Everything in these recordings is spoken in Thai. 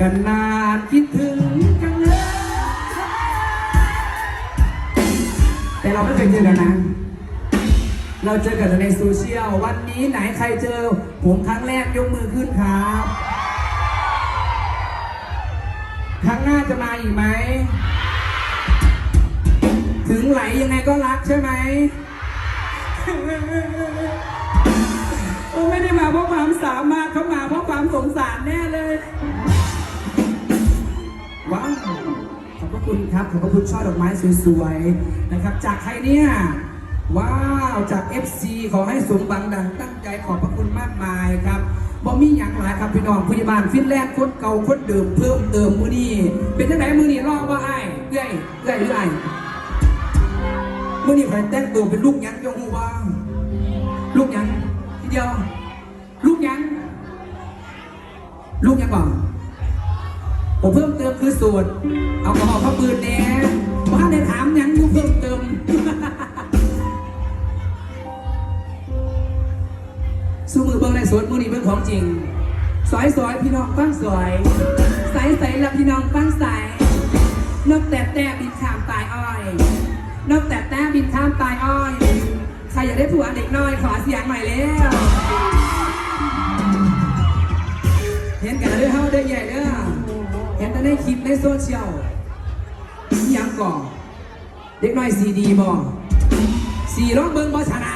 กันนานคิดถึงจังเลยแต่เราไม่เคยเจอกันนะ เราเจอกันในโซเชียล วันนี้ไหนใครเจอ ผมครั้งแรกยกมือขึ้นครับ ครั้งหน้าจะมาอีกไหม ถึงไหลยังไงก็รักใช่ไหมโอ้ไม่ได้มาเพราะความสามารถเขามาเพราะความสงสารแน่เลย ว้าวขอบพระคุณครับขอบพระคุณช่อดอกไม้สวยๆนะครับ จากใครเนี่ยว้าวจาก FC ขอให้สมบังดังตั้งใจขอบพระคุณมากมายครับบ่มีอย่างหลายครับพี่น้องพยาบาลฟินแลนด์คนเก่าคนเดิมเพิ่มเติมมือนี้เป็นจังไหนมือนี้รอบว่าไอ้เอ้ยเอ้ยหรือไอ้มือนี้ใครแต่งตัวเป็นลูกยักษ์ยงหูว่าลูกยังทีเดียวลูกยังลูกยังบอกผมเพิ่ม สูตรเอากระบอกข้าปืนแน่ว่าได้ถามยังอยูเพิ่มเติม สู้มือเบิ้งในสวนมือนี้เบิ้งของจริง สอยสอยพี่น้องฟังสอยใสใสล้วพี่น้องฟังใสนกแต่แต่บินข้ามตายอ้อยนกแต่แต่บินข้ามตายอ้อย ใครอยากได้ผัวเด็กน้อยขอเสียงใหม่แล้วเห็นกันด้วยเฮาได้ใหญ่เด้อ แต่ในคลิปในโซเชียลอิยังก่อเด็กน้อยสีดีบ่สีร้องเบิ้งบ่ชนะ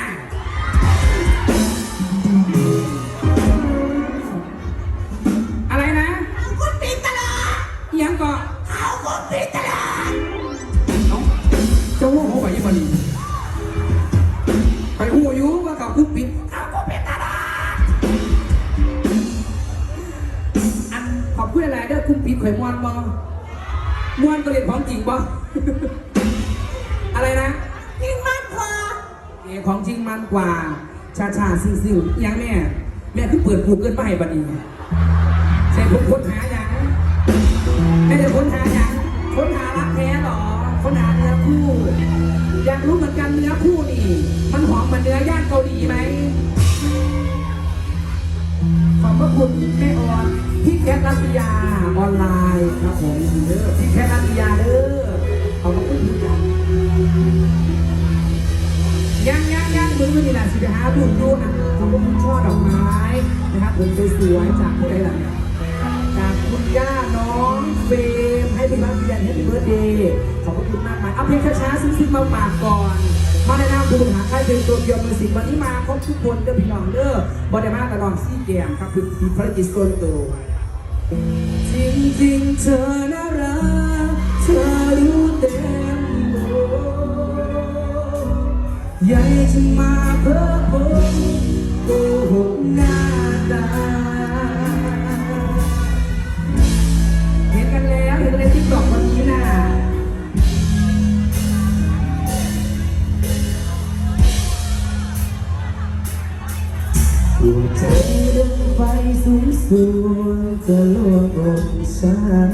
คุณอะไรเด้อคุณปิดข่อยมวนบ่มวนก็เรียนของจริงบ่อะไรนะยิ่งมากกว่าเอของจริงมันกว่า ชาชาซิ่งซิ่งยังแม่แม่คือเปิดกูเกินไปบัดนี้ใช่ผมค้นหาอย่างไม่ได้ค้นหาอย่างค้นหารักแท้หรอค้นหาเนื้อคู่ อยากรู้เหมือนกันเนื้อคู่นี่ มันหอมเหมือนเนื้อย่างเกาหลีไหม ขอบพระคุณแม่ออนพี่แคทรัตยาออนไลน์ครับผมเด้อพี่แคทรัตยาเด้อขอบพระคุณครับยังยังยังมึงไม่มีแหละสิไปหาบุญดูอะขอบคุณช่อดอกไม้นะครับผมสวยๆจากผู้ใดล่ะจากคุณย่าน้องเฟรมให้พี่บ้านพี่แดนให้พี่เบิร์ดเดย์ขอบคุณมากมายเอาเพลงช้าๆซึ้งๆมาฝากก่อน มาในนามคุณหาค่ายเพลงตัวเดียวมือสิวันนี้มาครบทุกคนเด้อพี่น้องเด้อบอดมาตลอดซี่แกมครับคือมีภารกิจส่วนตัวจริงๆเธอน่ารักเธอรู้เต็มหมดอยากจะมาเพ้อผมโกหกหน้าตาเห็นกันแล้วเห็นกันในทิกตอกวันนี้น่ะ สูงสูงจะลวงอกฉัน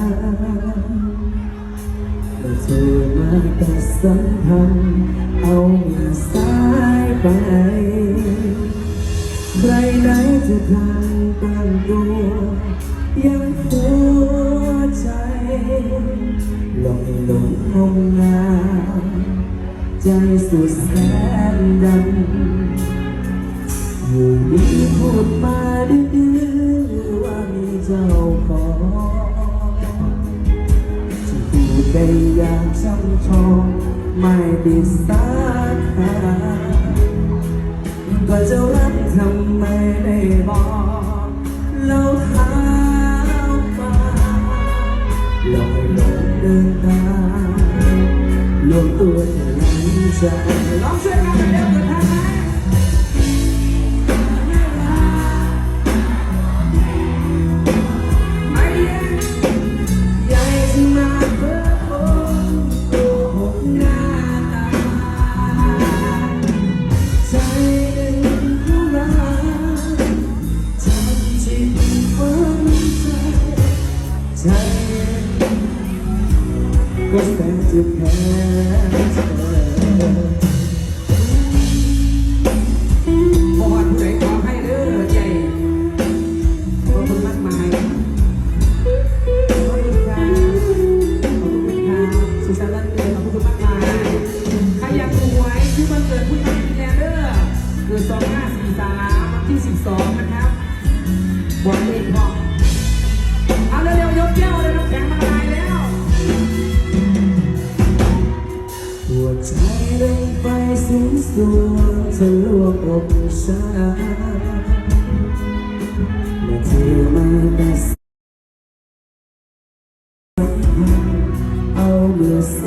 เมื่เธอมาแตัดสัมพันธ์เอามือสายไป ใครไหนจะทันตั้งตัว ยังหัวใจลงลงห้องน้ำใจสุดแสนดำ อยู่ดีพูดมาดื้อว่ามีเจ้าของที่พูดได้อย่างช่ำชองไม่ได้สักคำก็จะรับทำไมได้บอกแล้วถามาลองให้ลงเดินตาลงตัวเท่านั้นใจลองช่วยกันเร็ว ไฟสูงสูงทะลวงอกฉันเมื่อเธอมาแต่เอามือซ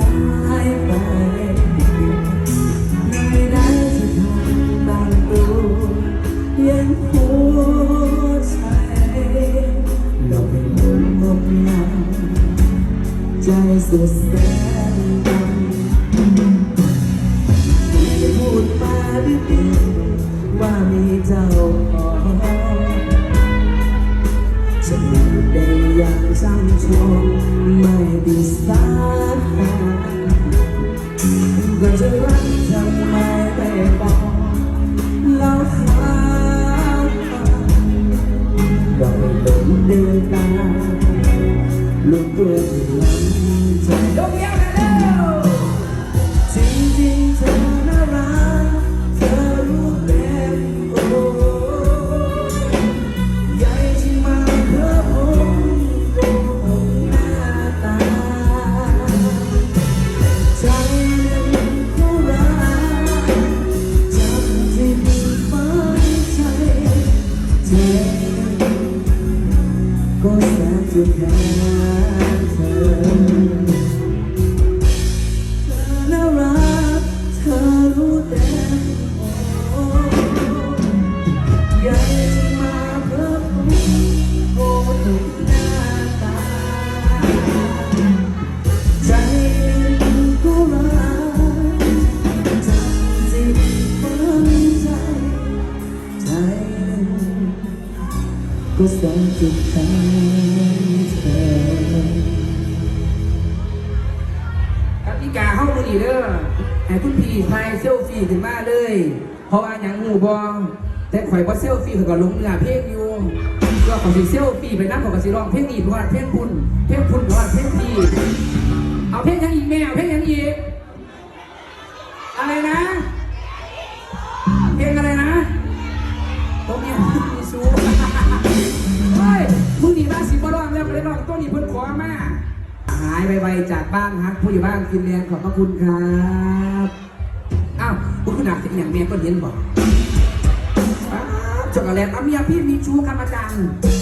้ ไม่ดีสายก็จะรักทำไม จะแค่เธอ ก็แสนจะแทนเธอกติกาเข้ามือนีเด้อให้คุณพี่ถ่ายเซลฟี่ขึ้นมาเลย เพราะว่าอย่างหมู่บองแต่ข่อยว่าเซลฟี่ข่อยก็ลงเนื้อเพลงอยู่ก็ขอสิเซลฟี่ไปนั่งขอสิร้องเพลงนี้เพราะว่าเพลงคุณเพลงคุณเพราะว่าเพลงพี่เอาเพลงยังอีกแม่เอาเพลงยังอีกอะไรนะ สิบ่ร้องแล้วก็เลยร้องต้นนี้เพิ่นขอมา หายไปๆจากบ้านฮักผู้อยู่บ้านกินแลนด์ขอบพระคุณครับอ้าวคุณหนักสิ่งอย่างเมียก็เห็นบอกอ้าวช็อกโกแลตเอาเมียพี่มีชู้กันมาจังเ